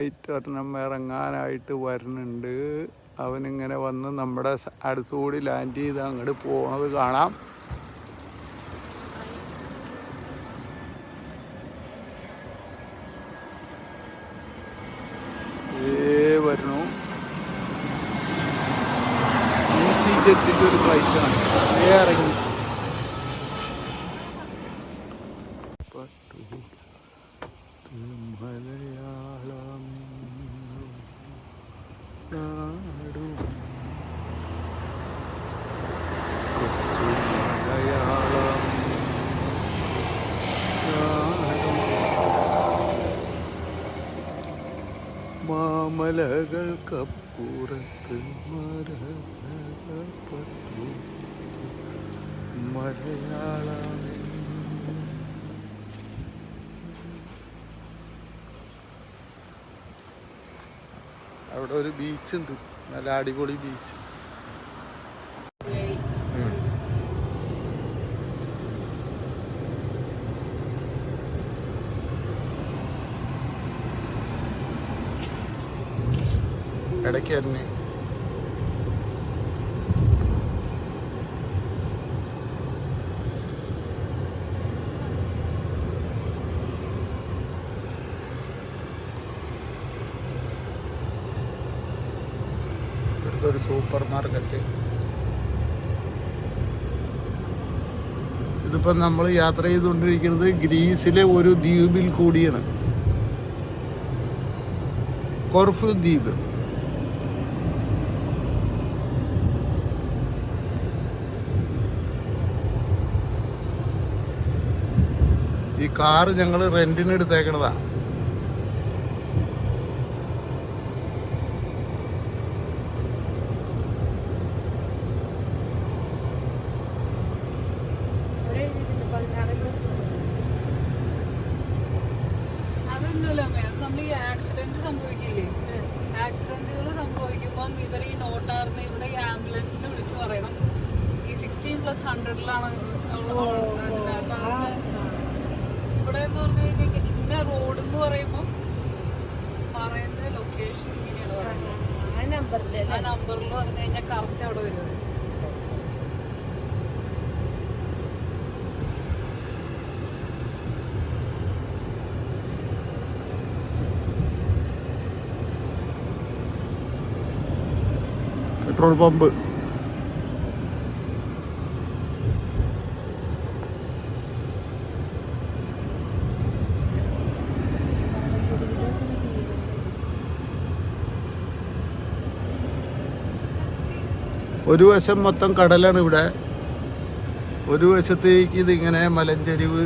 ഒരെണ്ണം ഇറങ്ങാനായിട്ട് വരുന്നുണ്ട്. അവനിങ്ങനെ വന്ന് നമ്മുടെ അടുത്തുകൂടി ലാൻഡ് ചെയ്ത് അങ്ങോട്ട് പോണത് കാണാം. ഏ വരണു ഈസി ജെറ്റിന്റെ ഒരു ഫ്ലൈറ്റാണ് ഏ ഇറങ്ങി. മാമലകൾക്കപ്പുറത്ത് മരപട്ടു മലയാളം അവിടെ ഒരു ബീച്ച് ഉണ്ട്. നല്ല അടിപൊളി ബീച്ച് ഇടയ്ക്ക് തന്നെ ഇവിടുത്തെ ഒരു സൂപ്പർ മാർക്കറ്റ്. ഇതിപ്പം നമ്മൾ യാത്ര ചെയ്തുകൊണ്ടിരിക്കുന്നത് ഗ്രീസിലെ ഒരു ദ്വീപിൽ കൂടിയാണ്. കൊർഫു ദ്വീപ്. ഈ കാറ് ഞങ്ങൾ റെന്റിന് എടുത്തേക്കണതാ. പ്ലസ് ഹൺഡ്രഡിലാണ് ഇവിടെ എന്ന് പറഞ്ഞു കഴിഞ്ഞാൽ ഇന്ന റോഡ് എന്ന് പറയുമ്പോൾ പറയുന്ന ലൊക്കേഷൻ ഇങ്ങനെയാണ് പറയുന്നത്. ആ നമ്പറിന്റെ ആ നമ്പറിൽ പറഞ്ഞു കഴിഞ്ഞാൽ കറക്റ്റ് അവിടെ വരുന്നത് പെട്രോൾ പമ്പ്. ഒരു വശം മൊത്തം കടലാണ് ഇവിടെ. ഒരു വശത്തേക്ക് ഇതിങ്ങനെ മലഞ്ചെരിവ്.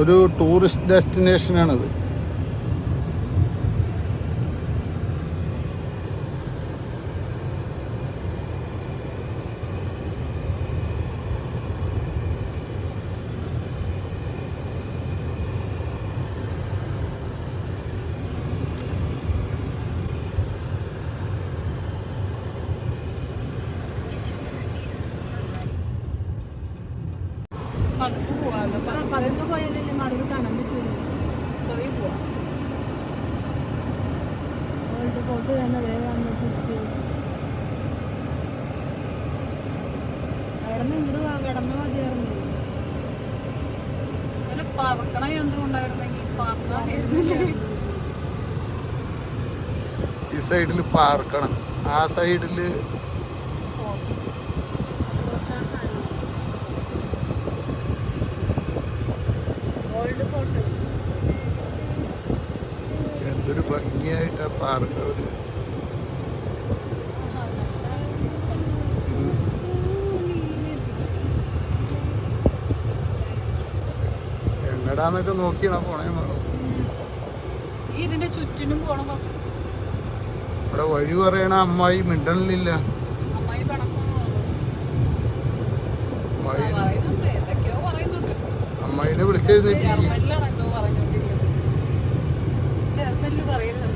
ഒരു ടൂറിസ്റ്റ് ഡെസ്റ്റിനേഷനാണിത് പതുക്കെ പോവാമല്ലോ പതിനൊന്ന് പോയാലല്ലേ നടുവ് കാണാൻ പറ്റുള്ളൂ പതുക്കെ പോവാം. വേൾഡ് ഫോട്ടോ തന്നെ വേഗം ഫിഷ് അവിടെ നിന്ന് ഇങ്ങോട്ട് കിടന്ന മതിയായിരുന്നു. അങ്ങനെ പറക്കണ യന്ത്രം ഉണ്ടായിരുന്നെങ്കിൽ ഈ സൈഡിൽ പാർക്കണം ആ സൈഡിൽ പാർക്കുകൾ എങ്ങടാന്നൊക്കെ നോക്കിയാണ് പോണേ. ഇതിന്റെ ചുറ്റിനും പോണം ഇവിടെ വഴി പറയണ അമ്മായി മിണ്ടണില്ല. അമ്മായിനെ വിളിച്ചെഴുന്നേറ്റ് ചെറുപ്പല്ലി പറയുന്നുണ്ട്.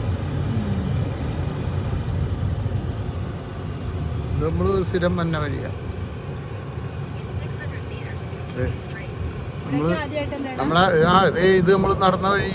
നമ്മൾ സ്ഥിരം മഞ്ഞ വഴിയാണ് നമ്മൾ നമ്മളെ ആ ഇത് നമ്മൾ നടന്ന വഴി